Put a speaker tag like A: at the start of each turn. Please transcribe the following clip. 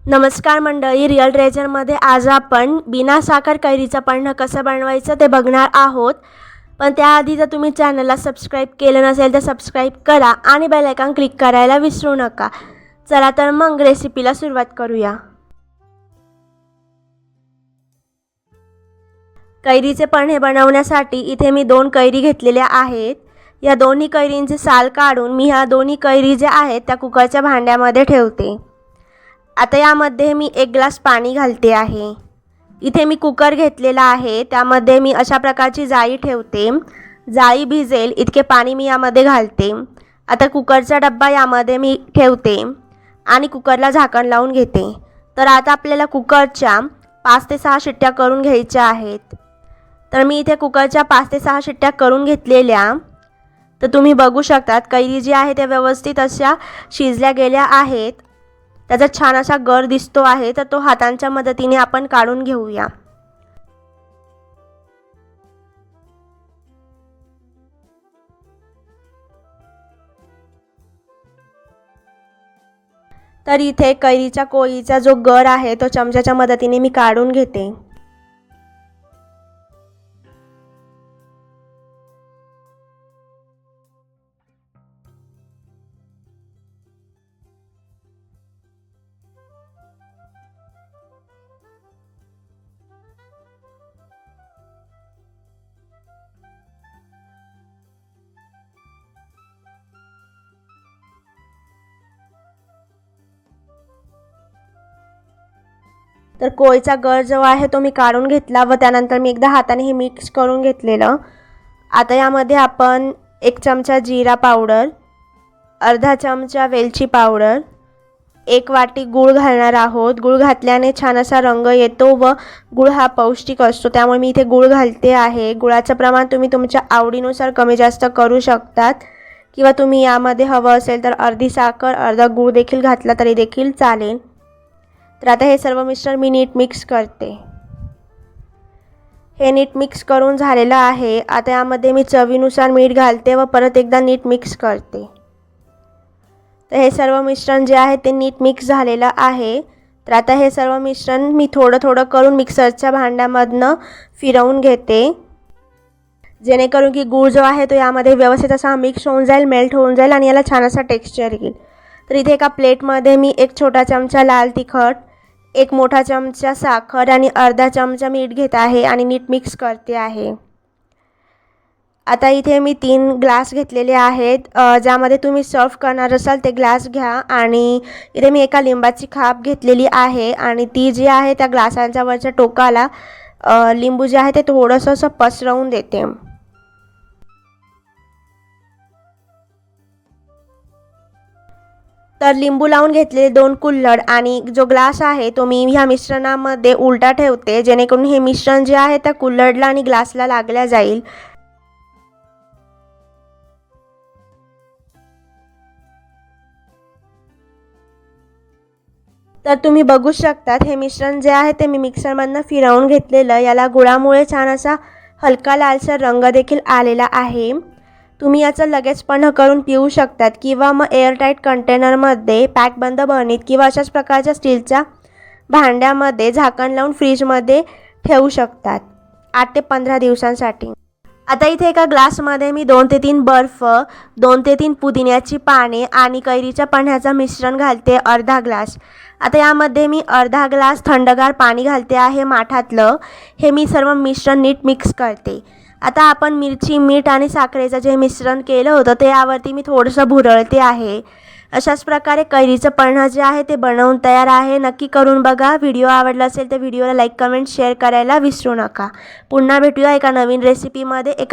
A: नमस्कार मंडळी रिअल ट्रेजरमध्ये आज आपण बिना साखर कैरीचं पन्ह कसं बनवायचं ते बघणार आहोत. पण त्याआधी जर तुम्ही चॅनलला सबस्क्राईब केलं नसेल तर सबस्क्राईब करा आणि बेलायकॉन क्लिक करायला विसरू नका. चला तर मग रेसिपीला सुरुवात करूया. कैरीचे पन्हे बनवण्यासाठी इथे मी दोन कैरी घेतलेल्या आहेत. या दोन्ही कैरींचे साल काढून मी ह्या दोन्ही कैरी ज्या आहेत त्या कुकरच्या भांड्यामध्ये ठेवते. आता यामध्ये मी एक ग्लास पाणी घालते आहे. इथे मी कुकर घेतलेला आहे. त्यामध्ये मी अशा प्रकारची जाळी ठेवते. जाळी भिजेल इतके पाणी मी यामध्ये घालते. आता कुकरचा डब्बा यामध्ये मी ठेवते आणि कुकरला झाकण लावून घेते. तर आता आपल्याला कुकरच्या पाच ते सहा शिट्ट्या करून घ्यायच्या आहेत. तर मी इथे कुकरच्या पाच ते सहा शिट्ट्या करून घेतलेल्या. तर तुम्ही बघू शकतात कैरी जी आहे त्या व्यवस्थित अशा शिजल्या गेल्या आहेत. त्याचा छान असा गर दिसतो आहे तर तो हातांच्या मदतीने आपण काढून घेऊया. तर इथे कैरीच्या कोळीचा जो गर आहे तो चमच्याच्या मदतीने मी काढून घेते. तर कोळीचा गळ जो आहे तो मी काढून घेतला व त्यानंतर मी एकदा हाताने हे मिक्स करून घेतलेलं. आता यामध्ये आपण एक चमचा जिरा पावडर अर्धा चमचा वेलची पावडर एक वाटी गूळ घालणार आहोत. गूळ घातल्याने छान असा रंग येतो व गूळ हा पौष्टिक असतो. त्यामुळे मी इथे गूळ घालते आहे. गुळाचं प्रमाण तुम्ही तुमच्या आवडीनुसार कमी जास्त करू शकतात. किंवा तुम्ही यामध्ये हवं असेल तर अर्धी साखर अर्धा गूळ देखील घातला तरी देखील चालेल. तर आता हे सर्व मिश्रण मी नीट मिक्स करते. हे नीट मिक्स करून झालेलं आहे. आता यामध्ये मी चवीनुसार मीठ घालते व परत एकदा नीट मिक्स करते. तर हे सर्व मिश्रण जे आहे ते नीट मिक्स झालेलं आहे. तर आता हे सर्व मिश्रण मी थोडं थोडं करून मिक्सरच्या भांड्यामधनं फिरवून घेते. जेणेकरून की गूळ जो आहे तो यामध्ये व्यवस्थित असा मिक्स होऊन जाईल मेल्ट होऊन जाईल आणि याला छान असा टेक्स्चर येईल. तर इथे एका प्लेटमध्ये मी एक छोटा चमचा लाल तिखट एक मोठा चमचा साखर आणि अर्धा चमचा मीठ घेत आहे आणि नीट मिक्स करते आहे. आता इथे मी तीन ग्लास घेतलेले आहेत. ज्यामध्ये तुम्ही सर्व करणार असाल ते ग्लास घ्या आणि इथे मी एका लिंबाची खाप घेतलेली आहे आणि ती जी आहे त्या ग्लासांच्या वरच्या टोकाला लिंबू जे आहे ते थोडंसं असं पसरवून देते. तर लिंबू लावून घेतलेले दोन कुल्हड आणि जो ग्लास आहे तो मी ह्या मिश्रणामध्ये उलटा ठेवते जेणेकरून हे मिश्रण जे आहे त्या कुल्हडला आणि ग्लासला लागल्या जाईल. तर तुम्ही बघू शकतात हे मिश्रण जे आहे ते मी मिक्सरमधनं फिरवून घेतलेलं याला गुळामुळे छान असा हलका लालसर रंग देखील आलेला आहे. तुम्ही याचं लगेच पण करून पिऊ शकतात किंवा मग एअरटाईट कंटेनरमध्ये पॅकबंद बरणीत किंवा अशाच प्रकारच्या स्टीलच्या भांड्यामध्ये झाकण लावून फ्रीजमध्ये ठेवू शकतात. आठ ते पंधरा दिवसांसाठी. आता इथे एका ग्लासमध्ये मी दोन ते तीन बर्फ दोन ते तीन पुदिन्याची पाने आणि कैरीच्या पाण्याचं मिश्रण घालते अर्धा ग्लास. आता यामध्ये मी अर्धा ग्लास थंडगार पाणी घालते आहे माठातलं. हे मी सर्व मिश्रण नीट मिक्स करते. आता आपण मिरची मीठ आणि साखरेचं जे मिश्रण केलं होतं ते यावरती मी थोडंसं भुरळते आहे. अशाच प्रकारे कैरीचं पन्ह जे आहे ते बनवून तयार आहे. नक्की करून बघा. व्हिडिओ आवडला असेल तर व्हिडिओला लाईक कमेंट शेअर करायला विसरू नका. पुन्हा भेटूया एका नवीन रेसिपीमध्ये एका